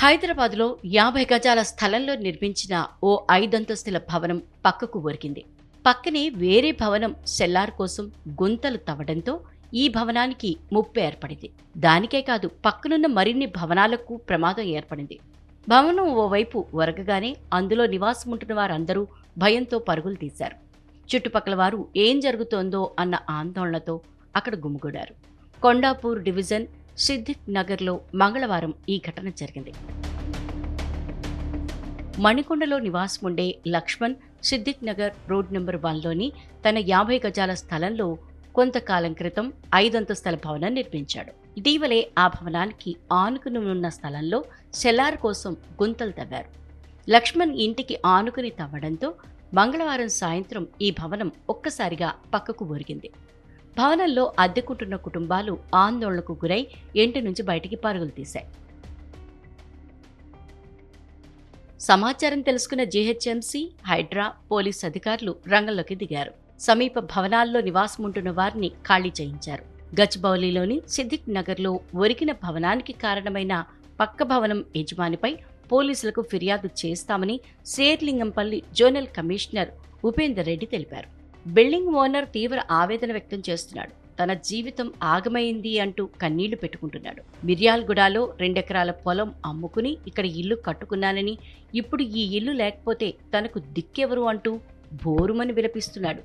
హైదరాబాద్లో యాభై గజాల స్థలంలో నిర్మించిన ఓ ఐదంతస్తుల భవనం పక్కకు ఒరికింది పక్కనే వేరే భవనం సెల్లార్ కోసం గుంతలు తవ్వడంతో ఈ భవనానికి ముప్పు ఏర్పడింది. దానికే కాదు పక్కనున్న మరిన్ని భవనాలకు ప్రమాదం ఏర్పడింది. భవనం ఓవైపు ఒరగగానే అందులో నివాసముంటున్న వారందరూ భయంతో పరుగులు తీశారు. చుట్టుపక్కల వారు ఏం జరుగుతోందో అన్న ఆందోళనతో అక్కడ గుమిగూడారు. కొండాపూర్ డివిజన్ సిద్దిక్ నగర్లో మంగళవారం ఈ ఘటన జరిగింది. మణికొండలో నివాసముండే లక్ష్మణ్ సిద్దిక్ నగర్ రోడ్ నెంబర్ వన్లోని తన యాభై గజాల స్థలంలో కొంతకాలం క్రితం ఐదంతస్తుల భవనం నిర్మించాడు. ఇటీవలే ఆ భవనానికి ఆనుకుని ఉన్న స్థలంలో సెల్లార్ కోసం గుంతలు తవ్వారు. లక్ష్మణ్ ఇంటికి ఆనుకుని తవ్వడంతో మంగళవారం సాయంత్రం ఈ భవనం ఒక్కసారిగా పక్కకు ఒరిగింది. భవనంలో అద్దెకుంటున్న కుటుంబాలు ఆందోళనకు గురై ఇంటి నుంచి బయటికి పరుగులు తీశాయి. సమాచారం తెలుసుకున్న జీహెచ్ఎంసీ హైడ్రా పోలీస్ అధికారులు రంగంలోకి దిగారు. సమీప భవనాల్లో నివాసముంటున్న వారిని ఖాళీ చేయించారు. గచ్బౌలిలోని సిద్దిక్ నగర్లో ఒరిగిన భవనానికి కారణమైన పక్క భవనం యజమానిపై పోలీసులకు ఫిర్యాదు చేస్తామని శేర్లింగంపల్లి జోనల్ కమిషనర్ ఉపేందర్ రెడ్డి తెలిపారు. బిల్డింగ్ ఓనర్ తీవ్ర ఆవేదన వ్యక్తం చేస్తున్నాడు. తన జీవితం ఆగమైంది అంటూ కన్నీళ్ళు పెట్టుకుంటున్నాడు. మిర్యాలగూడలో రెండెకరాల పొలం అమ్ముకుని ఇక్కడ ఇల్లు కట్టుకున్నానని ఇప్పుడు ఈ ఇల్లు లేకపోతే తనకు దిక్కెవరు అంటూ బోరుమని విలపిస్తున్నాడు.